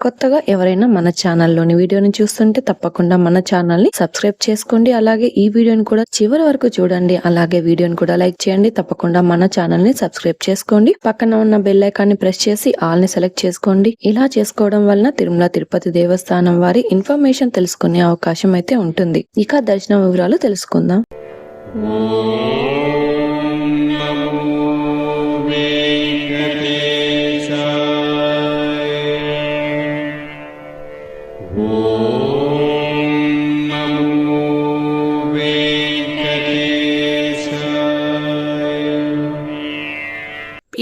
కొత్తగా ఎవరైనా మన ఛానల్లోని వీడియోని చూస్తుంటే తప్పకుండా మన ఛానల్ని సబ్స్క్రైబ్ చేసుకోండి. అలాగే ఈ వీడియోని కూడా చివరి వరకు చూడండి. అలాగే వీడియోని కూడా లైక్ చేయండి. తప్పకుండా మన ఛానల్ని సబ్స్క్రైబ్ చేసుకోండి. పక్కన ఉన్న బెల్ ప్రెస్ చేసి ఆల్ని సెలెక్ట్ చేసుకోండి. ఇలా చేసుకోవడం వలన తిరుమల తిరుపతి దేవస్థానం వారి ఇన్ఫర్మేషన్ తెలుసుకునే అవకాశం అయితే ఉంటుంది. ఇక దర్శన వివరాలు తెలుసుకుందాం.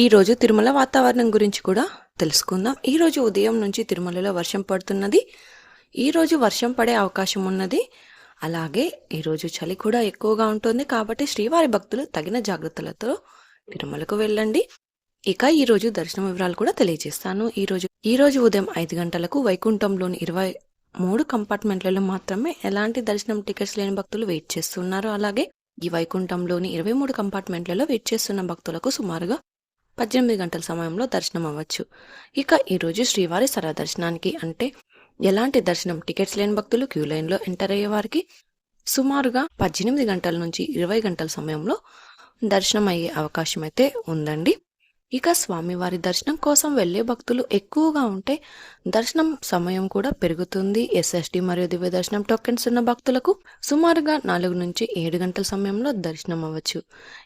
ఈరోజు తిరుమల వాతావరణం గురించి కూడా తెలుసుకుందాం. ఈ రోజు ఉదయం నుంచి తిరుమలలో వర్షం పడుతున్నది. ఈరోజు వర్షం పడే అవకాశం ఉన్నది. అలాగే ఈరోజు చలి కూడా ఎక్కువగా ఉంటుంది కాబట్టి శ్రీవారి భక్తులు తగిన జాగ్రత్తలతో తిరుమలకు వెళ్ళండి. ఇక ఈరోజు దర్శనం దర్శన వివరాలు కూడా తెలియజేస్తాను. ఈరోజు ఈరోజు ఈ రోజు ఉదయం ఐదు గంటలకు వైకుంఠంలోని ఇరవై మూడు కంపార్ట్మెంట్లలో మాత్రమే ఎలాంటి దర్శనం టికెట్స్ లేని భక్తులు వెయిట్ చేస్తున్నారు. అలాగే ఈ వైకుంఠంలోని ఇరవై మూడు కంపార్ట్మెంట్లలో వెయిట్ చేస్తున్న భక్తులకు సుమారుగా పద్దెనిమిది గంటల సమయంలో దర్శనం అవ్వచ్చు. ఇక ఈరోజు శ్రీవారి సర దర్శనానికి అంటే ఎలాంటి దర్శనం? టికెట్స్ లేని భక్తులు క్యూ లైన్లో ఎంటర్ అయ్యే వారికి సుమారుగా పద్దెనిమిది గంటల నుంచి ఇరవై గంటల సమయంలో దర్శనం అయ్యే అవకాశం అయితే ఉందండి. ఇక స్వామివారి దర్శనం కోసం వెళ్ళే భక్తులు ఎక్కువగా ఉంటే దర్శనం సమయం కూడా పెరుగుతుంది. ఎస్ఎస్డి మరియు దివ్య దర్శనం టోకెన్స్ ఉన్న భక్తులకు సుమారుగా నాలుగు నుంచి ఏడు గంటల సమయంలో దర్శనం అవ్వచ్చు.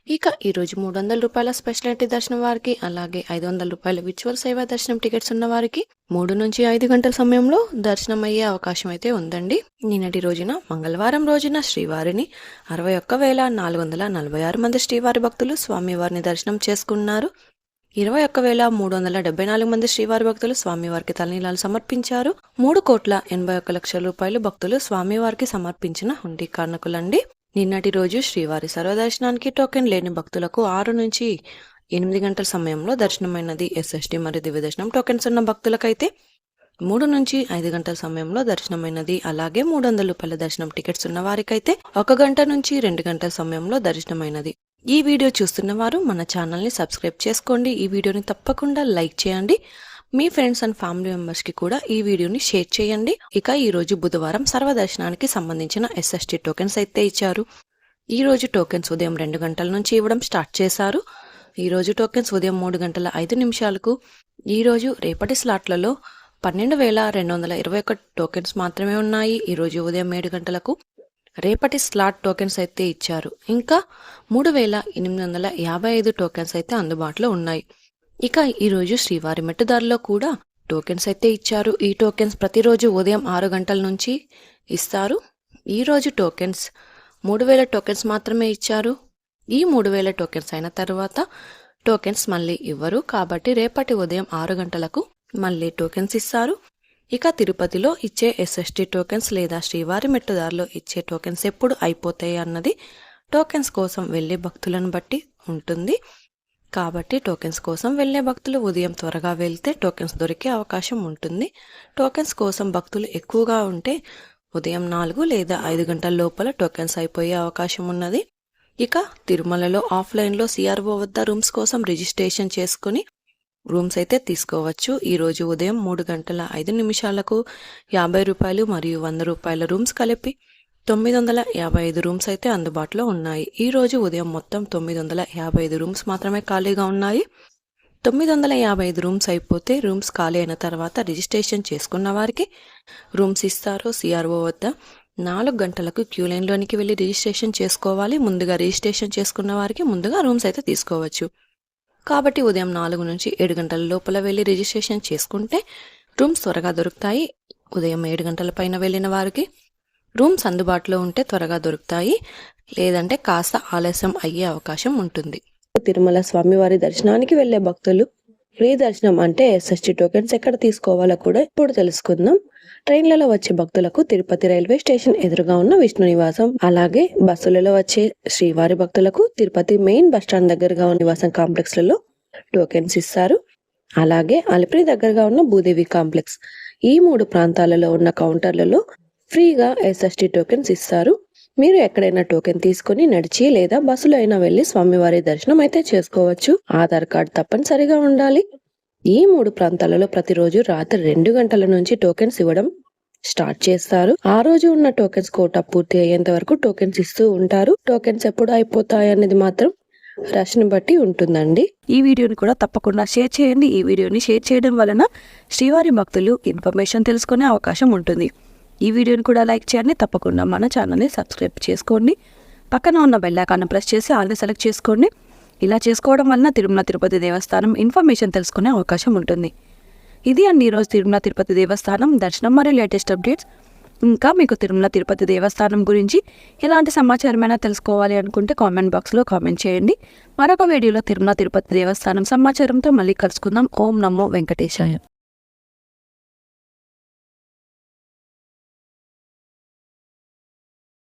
ఇక ఈ రోజు మూడు వందల రూపాయల స్పెషాలిటీ దర్శనం వారికి అలాగే ఐదు వందల రూపాయల విచువల్ సేవా దర్శనం టికెట్స్ ఉన్న వారికి మూడు నుంచి ఐదు గంటల సమయంలో దర్శనం అయ్యే అవకాశం అయితే ఉందండి. నిన్నటి రోజున మంగళవారం రోజున శ్రీవారిని అరవై ఒక్క వేల నాలుగు వందల నలభై ఆరు మంది శ్రీవారి భక్తులు స్వామివారిని దర్శనం చేసుకున్నారు. ఇరవై ఒక్క వేల మూడు వందల డెబ్బై నాలుగు మంది శ్రీవారి భక్తులు స్వామివారికి తలనీలాలు సమర్పించారు. మూడు కోట్ల ఎనభై ఒక్క లక్షల రూపాయలు భక్తులు స్వామివారికి సమర్పించిన హుండీ కానుకలండి నిన్నటి రోజు శ్రీవారి సర్వదర్శనానికి టోకెన్ లేని భక్తులకు ఆరు నుంచి ఎనిమిది గంటల సమయంలో దర్శనమైనది. ఎస్ఎస్టి మరియు దివ్య దర్శనం టోకెన్స్ ఉన్న భక్తులకైతే మూడు నుంచి ఐదు గంటల సమయంలో దర్శనమైనది. అలాగే మూడు వందల రూపాయల దర్శనం టికెట్స్ ఉన్న వారికైతే ఒక గంట నుంచి రెండు గంటల సమయంలో దర్శనమైనది. ఈ వీడియో చూస్తున్న వారు మన ఛానల్ని సబ్స్క్రైబ్ చేసుకోండి. ఈ వీడియోని తప్పకుండా లైక్ చేయండి. మీ ఫ్రెండ్స్ అండ్ ఫ్యామిలీ మెంబర్స్కి కూడా ఈ వీడియోని షేర్ చేయండి. ఇక ఈ రోజు బుధవారం సర్వదర్శనానికి సంబంధించిన ఎస్ఎస్టీ టోకెన్స్ అయితే ఇచ్చారు. ఈరోజు టోకెన్స్ ఉదయం రెండు గంటల నుంచి ఇవ్వడం స్టార్ట్ చేశారు. ఈరోజు టోకెన్స్ ఉదయం మూడు గంటల ఐదు నిమిషాలకు. ఈరోజు రేపటి స్లాట్లలో పన్నెండు వేల రెండు వందల ఇరవై ఒకటి టోకెన్స్ మాత్రమే ఉన్నాయి. ఈరోజు ఉదయం ఏడు గంటలకు రేపటి స్లాట్ టోకెన్స్ అయితే ఇచ్చారు. ఇంకా మూడు వేల ఎనిమిది వందల యాభై ఐదు టోకెన్స్ అయితే అందుబాటులో ఉన్నాయి. ఇక ఈరోజు శ్రీవారి మెట్టుదారిలో కూడా టోకెన్స్ అయితే ఇచ్చారు. ఈ టోకెన్స్ ప్రతిరోజు ఉదయం ఆరు గంటల నుంచి ఇస్తారు. ఈ రోజు టోకెన్స్ మూడు వేల టోకెన్స్ మాత్రమే ఇచ్చారు. ఈ మూడు వేల టోకెన్స్ అయిన తర్వాత టోకెన్స్ మళ్ళీ ఇవ్వరు. కాబట్టి రేపటి ఉదయం ఆరు గంటలకు మళ్ళీ టోకెన్స్ ఇస్తారు. ఇక తిరుపతిలో ఇచ్చే ఎస్ఎస్టీ టోకెన్స్ లేదా శ్రీవారి మెట్టుదారిలో ఇచ్చే టోకెన్స్ ఎప్పుడు అయిపోతాయి అన్నది టోకెన్స్ కోసం వెళ్ళే భక్తులను బట్టి ఉంటుంది. కాబట్టి టోకెన్స్ కోసం వెళ్ళే భక్తులు ఉదయం త్వరగా వెళ్తే టోకెన్స్ దొరికే అవకాశం ఉంటుంది. టోకెన్స్ కోసం భక్తులు ఎక్కువగా ఉంటే ఉదయం నాలుగు లేదా ఐదు గంటల లోపల టోకెన్స్ అయిపోయే అవకాశం ఉన్నది. ఇక తిరుమలలో ఆఫ్లైన్లో సిఆర్ఓ వద్ద రూమ్స్ కోసం రిజిస్ట్రేషన్ చేసుకుని రూమ్స్ అయితే తీసుకోవచ్చు. ఈరోజు ఉదయం మూడు గంటల ఐదు నిమిషాలకు యాభై రూపాయలు మరియు వంద రూపాయల రూమ్స్ కలిపి తొమ్మిది వందల యాభై ఐదు రూమ్స్ అయితే అందుబాటులో ఉన్నాయి. ఈ రోజు ఉదయం మొత్తం తొమ్మిది వందల యాభై ఐదు రూమ్స్ మాత్రమే ఖాళీగా ఉన్నాయి. తొమ్మిది వందల యాభై ఐదు రూమ్స్ అయిపోతే రూమ్స్ ఖాళీ అయిన తర్వాత రిజిస్ట్రేషన్ చేసుకున్న వారికి రూమ్స్ ఇస్తారు సిఆర్ఓ వద్ద నాలుగు గంటలకు క్యూ లైన్లోనికి వెళ్ళి రిజిస్ట్రేషన్ చేసుకోవాలి. ముందుగా రిజిస్ట్రేషన్ చేసుకున్న వారికి ముందుగా రూమ్స్ అయితే తీసుకోవచ్చు. కాబట్టి ఉదయం నాలుగు నుంచి ఏడు గంటల లోపల వెళ్ళి రిజిస్ట్రేషన్ చేసుకుంటే రూమ్స్ త్వరగా దొరుకుతాయి. ఉదయం ఏడు గంటల పైన వెళ్ళిన వారికి రూమ్స్ అందుబాటులో ఉంటే త్వరగా దొరుకుతాయి. లేదంటే కాస్త ఆలస్యం అయ్యే అవకాశం ఉంటుంది. తిరుమల స్వామివారి దర్శనానికి వెళ్ళే భక్తులు ఫ్రీ దర్శనం అంటే ఎస్ఎస్టీ టోకెన్స్ ఎక్కడ తీసుకోవాలో కూడా ఇప్పుడు తెలుసుకుందాం. ట్రైన్లలో వచ్చే భక్తులకు తిరుపతి రైల్వే స్టేషన్ ఎదురుగా ఉన్న విష్ణు నివాసం అలాగే బస్సులలో వచ్చే శ్రీవారి భక్తులకు తిరుపతి మెయిన్ బస్ స్టాండ్ దగ్గరగా ఉన్న నివాసం కాంప్లెక్స్లలో టోకెన్స్ ఇస్తారు. అలాగే అలిపిరి దగ్గరగా ఉన్న భూదేవి కాంప్లెక్స్ ఈ మూడు ప్రాంతాలలో ఉన్న కౌంటర్లలో ఫ్రీగా ఎస్ఎస్టీ టోకెన్స్ ఇస్తారు. మీరు ఎక్కడైనా టోకెన్ తీసుకుని నడిచి లేదా బస్సులో అయినా వెళ్ళి స్వామివారి దర్శనం అయితే చేసుకోవచ్చు. ఆధార్ కార్డ్ తప్పనిసరిగా ఉండాలి. ఈ మూడు ప్రాంతాలలో ప్రతిరోజు రాత్రి రెండు గంటల నుంచి టోకెన్స్ ఇవ్వడం స్టార్ట్ చేస్తారు. ఆ రోజు ఉన్న టోకెన్స్ కోటా పూర్తి అయ్యేంత వరకు టోకెన్స్ ఇస్తూ ఉంటారు. టోకెన్స్ ఎప్పుడు అయిపోతాయి అనేది మాత్రం రష్ని బట్టి ఉంటుందండి. ఈ వీడియోని కూడా తప్పకుండా షేర్ చేయండి. ఈ వీడియోని షేర్ చేయడం వలన శ్రీవారి భక్తులు ఇన్ఫర్మేషన్ తెలుసుకునే అవకాశం ఉంటుంది. ఈ వీడియోని కూడా లైక్ చేయండి. తప్పకుండా మన ఛానల్ని సబ్స్క్రైబ్ చేసుకోండి. పక్కన ఉన్న బెల్ ఐకాన్ ప్రెస్ చేసి ఆల్ని సెలెక్ట్ చేసుకోండి. ఇలా చేసుకోవడం వలన తిరుమల తిరుపతి దేవస్థానం ఇన్ఫర్మేషన్ తెలుసుకునే అవకాశం ఉంటుంది. ఇది అండి ఈరోజు తిరుమల తిరుపతి దేవస్థానం. దర్శనం మరియు లేటెస్ట్ అప్డేట్స్. ఇంకా మీకు తిరుమల తిరుపతి దేవస్థానం గురించి ఎలాంటి సమాచారమైనా తెలుసుకోవాలి అనుకుంటే కామెంట్ బాక్స్లో కామెంట్ చేయండి. మరొక వీడియోలో తిరుమల తిరుపతి దేవస్థానం సమాచారంతో మళ్ళీ కలుసుకుందాం. ఓం నమో వెంకటేశాయ.